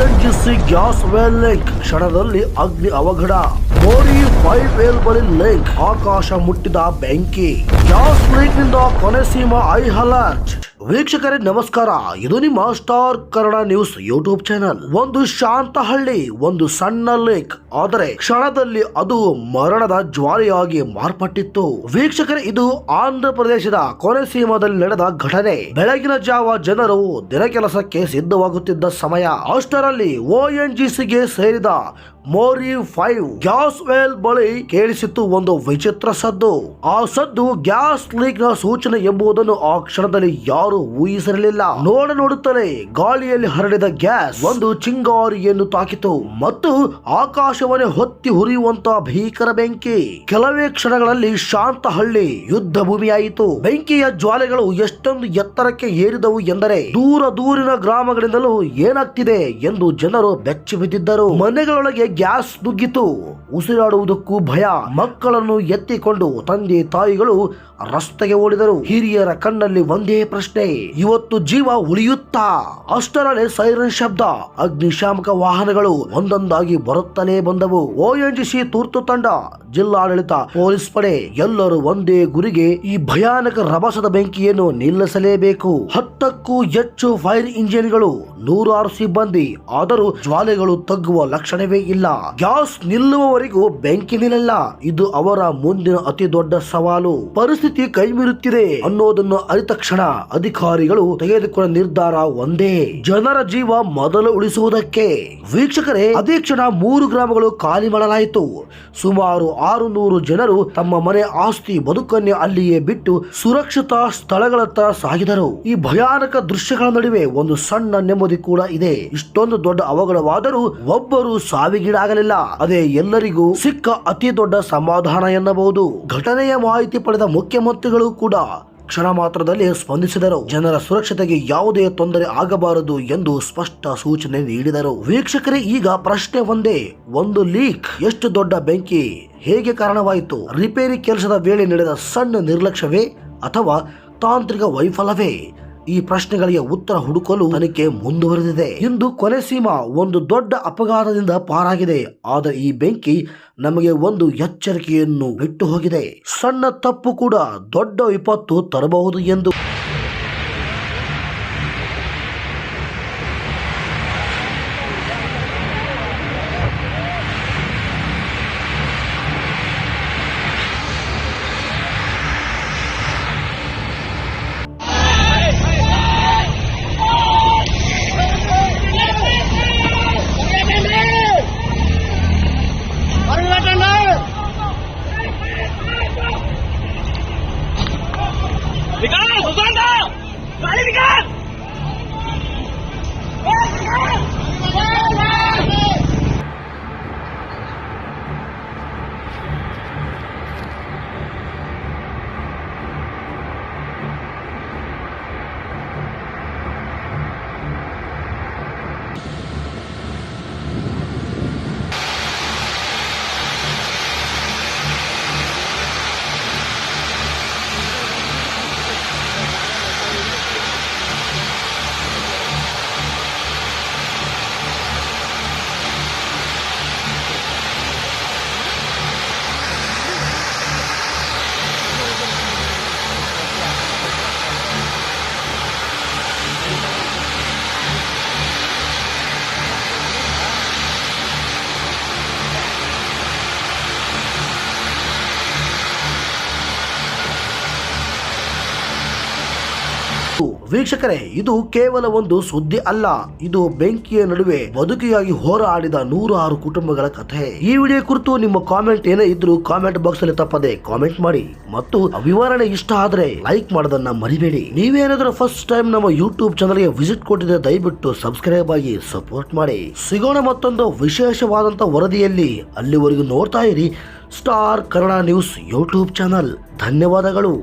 ONGC gas veil lake. ಕ್ಷಣದಲ್ಲಿ ಅಗ್ನಿ ಅವಘಡ. ಮೋರಿ ಫೈವ್ ವೇಲ್ ಬಳಿ ಲೇಕ್. ಆಕಾಶ ಮುಟ್ಟಿದ ಬೆಂಕಿ. ಗ್ಯಾಸ್ ಲೀಕ್ನಿಂದ ಕೊನೆ ಸೀಮಾ ಐ ಅಲರ್ಟ್. ವೀಕ್ಷಕರೇ, ನಮಸ್ಕಾರ. ಇದು ನಿಮ್ಮ star Kannada news YouTube channel. ಒಂದು ಶಾಂತ ಹಳ್ಳಿ ಒಂದು ಸಣ್ಣ ಲೇಕ್. ಆದರೆ ಕ್ಷಣದಲ್ಲಿ ಅದು ಮರಣದ ಜ್ವಾಲೆಯಾಗಿ ಮಾರ್ಪಟ್ಟಿತ್ತು. ವೀಕ್ಷಕರೇ, ಇದು ಆಂಧ್ರ ಪ್ರದೇಶದ ಕೊನೆಸೀಮಾದಲ್ಲಿ ನಡೆದ ಘಟನೆ. ಬೆಳಗಿನ ಜಾವ ಜನರು ದಿನ ಕೆಲಸಕ್ಕೆ ಸಿದ್ಧವಾಗುತ್ತಿದ್ದ ಸಮಯ. ಅಷ್ಟರಲ್ಲಿ ಓಎನ್ಜಿಸಿಗೆ ಸೇರಿದ ಮೋರಿ ಫೈವ್ ಗ್ಯಾಸ್ ವೇಲ್ ಬಳಿ ಕೇಳಿಸಿತ್ತು ಒಂದು ವಿಚಿತ್ರ ಸದ್ದು. ಆ ಸದ್ದು ಗ್ಯಾಸ್ ಲೀಕ್ನ ಸೂಚನೆ ಎಂಬುದನ್ನು ಆ ಕ್ಷಣದಲ್ಲಿ ಯಾರು ಊಹಿಸಿರಲಿಲ್ಲ. ನೋಡ ನೋಡುತ್ತಲೇ ಗಾಳಿಯಲ್ಲಿ ಹರಡಿದ ಗ್ಯಾಸ್ ಒಂದು ಚಿಂಗಾರಿಯನ್ನು ತಾಕಿತು. ಮತ್ತು ಆಕಾಶವನ್ನೇ ಹೊತ್ತಿ ಹುರಿಯುವಂತಹ ಭೀಕರ ಬೆಂಕಿ. ಕೆಲವೇ ಕ್ಷಣಗಳಲ್ಲಿ ಶಾಂತ ಹಳ್ಳಿ ಯುದ್ಧ ಭೂಮಿಯಾಯಿತು. ಬೆಂಕಿಯ ಜ್ವಾಲೆಗಳು ಎಷ್ಟೊಂದು ಎತ್ತರಕ್ಕೆ ಏರಿದವು ಎಂದರೆ ದೂರ ದೂರಿನ ಗ್ರಾಮಗಳಿಂದಲೂ ಏನಾಗ್ತಿದೆ ಎಂದು ಜನರು ಬೆಚ್ಚಿ ಬಿದ್ದಿದ್ದರು. ಮನೆಗಳೊಳಗೆ ಗ್ಯಾಸ್ ನುಗ್ಗಿತು. ಉಸಿರಾಡುವುದಕ್ಕೂ ಭಯ. ಮಕ್ಕಳನ್ನು ಎತ್ತಿಕೊಂಡು ತಂದೆ ತಾಯಿಗಳು ರಸ್ತೆಗೆ ಓಡಿದರು. ಹಿರಿಯರ ಕಣ್ಣಲ್ಲಿ ಒಂದೇ ಪ್ರಶ್ನೆ. ಇವತ್ತು ಜೀವ ಉಳಿಯುತ್ತಾ? ಅಷ್ಟರಲ್ಲೇ ಸೈರನ್ ಶಬ್ದ, ಅಗ್ನಿಶಾಮಕ ವಾಹನಗಳು ಒಂದೊಂದಾಗಿ ಬರುತ್ತಲೇ ಬಂದವು. ಓಎನ್ಜಿಸಿ ತುರ್ತು ತಂಡ, ಜಿಲ್ಲಾಡಳಿತ, ಪೊಲೀಸ್ ಪಡೆ ಎಲ್ಲರೂ ಒಂದೇ ಗುರಿಗೆ ಈ ಭಯಾನಕ ರಭಸದ ಬೆಂಕಿಯನ್ನು ನಿಲ್ಲಿಸಲೇಬೇಕು. ಹತ್ತಕ್ಕೂ ಹೆಚ್ಚು ಫೈರ್ ಇಂಜಿನ್ಗಳು, ನೂರಾರು ಸಿಬ್ಬಂದಿ, ಆದರೂ ಜ್ವಾಲೆಗಳು ತಗ್ಗುವ ಲಕ್ಷಣವೇ ಇಲ್ಲ. ಗ್ಯಾಸ್ ನಿಲ್ಲುವವರೆಗೂ ಬೆಂಕಿ ನಿಲ್ಲ ಇದು ಅವರ ಮುಂದಿನ ಅತಿ ದೊಡ್ಡ ಸವಾಲು. ಪರಿಸ್ಥಿತಿ ಕೈಮೀರುತ್ತಿದೆ ಅನ್ನೋದನ್ನು ಅರಿತ ಕ್ಷಣ ಅಧಿಕಾರಿಗಳು ತೆಗೆದುಕೊಂಡ ನಿರ್ಧಾರ ಒಂದೇ. ಜನರ ಜೀವ ಮೊದಲು ಉಳಿಸುವುದಕ್ಕೆ ವೀಕ್ಷಕರೇ, ಅದೇ ಕ್ಷಣ ಮೂರು ಗ್ರಾಮಗಳು ಖಾಲಿ ಮಾಡಲಾಯಿತು. ಸುಮಾರು ಆರು ನೂರು ಜನರು ತಮ್ಮ ಮನೆ ಆಸ್ತಿ ಬದುಕನ್ನೇ ಅಲ್ಲಿಯೇ ಬಿಟ್ಟು ಸುರಕ್ಷಿತ ಸ್ಥಳಗಳತ್ತ ಸಾಗಿದರು. ಈ ಭಯಾನಕ ದೃಶ್ಯಗಳ ನಡುವೆ ಒಂದು ಸಣ್ಣ ನೆಮ್ಮದಿ ಕೂಡ ಇದೆ. ಇಷ್ಟೊಂದು ದೊಡ್ಡ ಅವಘಡವಾದರೂ ಒಬ್ಬರು ಸಾವಿಗೀಡಾಗಲಿಲ್ಲ. ಅದೇ ಎಲ್ಲರಿಗೂ ಸಿಕ್ಕ ಅತಿ ದೊಡ್ಡ ಸಮಾಧಾನ ಎನ್ನಬಹುದು. ಘಟನೆಯ ಮಾಹಿತಿ ಪಡೆದ ಮುಖ್ಯಮಂತ್ರಿಗಳು ಕೂಡ ಕ್ಷಣ ಮಾತ್ರದಲ್ಲಿ ಸ್ಪಂದಿಸಿದರು. ಜನರ ಸುರಕ್ಷತೆಗೆ ಯಾವುದೇ ತೊಂದರೆ ಆಗಬಾರದು ಎಂದು ಸ್ಪಷ್ಟ ಸೂಚನೆ ನೀಡಿದರು. ವೀಕ್ಷಕರೇ, ಈಗ ಪ್ರಶ್ನೆ ಒಂದೇ. ಒಂದು ಲೀಕ್, ಎಷ್ಟು ದೊಡ್ಡ ಬೆಂಕಿ, ಹೇಗೆ ಕಾರಣವಾಯಿತು? ರಿಪೇರಿ ಕೆಲಸದ ವೇಳೆ ನಡೆದ ಸಣ್ಣ ನಿರ್ಲಕ್ಷ್ಯವೇ ಅಥವಾ ತಾಂತ್ರಿಕ ವೈಫಲ್ಯವೇ? ಈ ಪ್ರಶ್ನೆಗಳಿಗೆ ಉತ್ತರ ಹುಡುಕಲು ತನಿಖೆ ಮುಂದುವರೆದಿದೆ. ಇಂದು ಕೊಲೆ ಒಂದು ದೊಡ್ಡ ಅಪಘಾತದಿಂದ ಪಾರಾಗಿದೆ. ಆದರೆ ಈ ಬೆಂಕಿ ನಮಗೆ ಒಂದು ಎಚ್ಚರಿಕೆಯನ್ನು ಬಿಟ್ಟು ಹೋಗಿದೆ. ಸಣ್ಣ ತಪ್ಪು ಕೂಡ ದೊಡ್ಡ ವಿಪತ್ತು ತರಬಹುದು ಎಂದು Michigan! ವೀಕ್ಷಕರೇ, ಇದು ಕೇವಲ ಒಂದು ಸುದ್ದಿ ಅಲ್ಲ. ಇದು ಬೆಂಕಿಯ ನಡುವೆ ಬದುಕಿಯಾಗಿ ಹೋರಾಡಿದ ನೂರಾರು ಕುಟುಂಬಗಳ ಕಥೆ. ಈ ವಿಡಿಯೋ ಕುರಿತು ನಿಮ್ಮ ಕಾಮೆಂಟ್ ಏನೇ ಇದ್ರೂ ಕಾಮೆಂಟ್ ಬಾಕ್ಸ್ ಅಲ್ಲಿ ತಪ್ಪದೆ ಕಾಮೆಂಟ್ ಮಾಡಿ ಮತ್ತು ವಿವರಣೆ ಇಷ್ಟ ಆದ್ರೆ ಲೈಕ್ ಮಾಡೋದನ್ನ ಮರಿಬೇಡಿ. ನೀವೇನಾದ್ರೂ ಫಸ್ಟ್ ಟೈಮ್ ನಮ್ಮ ಯೂಟ್ಯೂಬ್ ಚಾನಲ್ಗೆ ವಿಸಿಟ್ ಕೊಟ್ಟಿದ್ರೆ ದಯವಿಟ್ಟು ಸಬ್ಸ್ಕ್ರೈಬ್ ಆಗಿ ಸಪೋರ್ಟ್ ಮಾಡಿ. ಸಿಗೋಣ ಮತ್ತೊಂದು ವಿಶೇಷವಾದಂತ ವರದಿಯಲ್ಲಿ ಅಲ್ಲಿವರೆಗೂ ನೋಡ್ತಾ ಇರಿ star Kannada news YouTube channel. ಧನ್ಯವಾದಗಳು.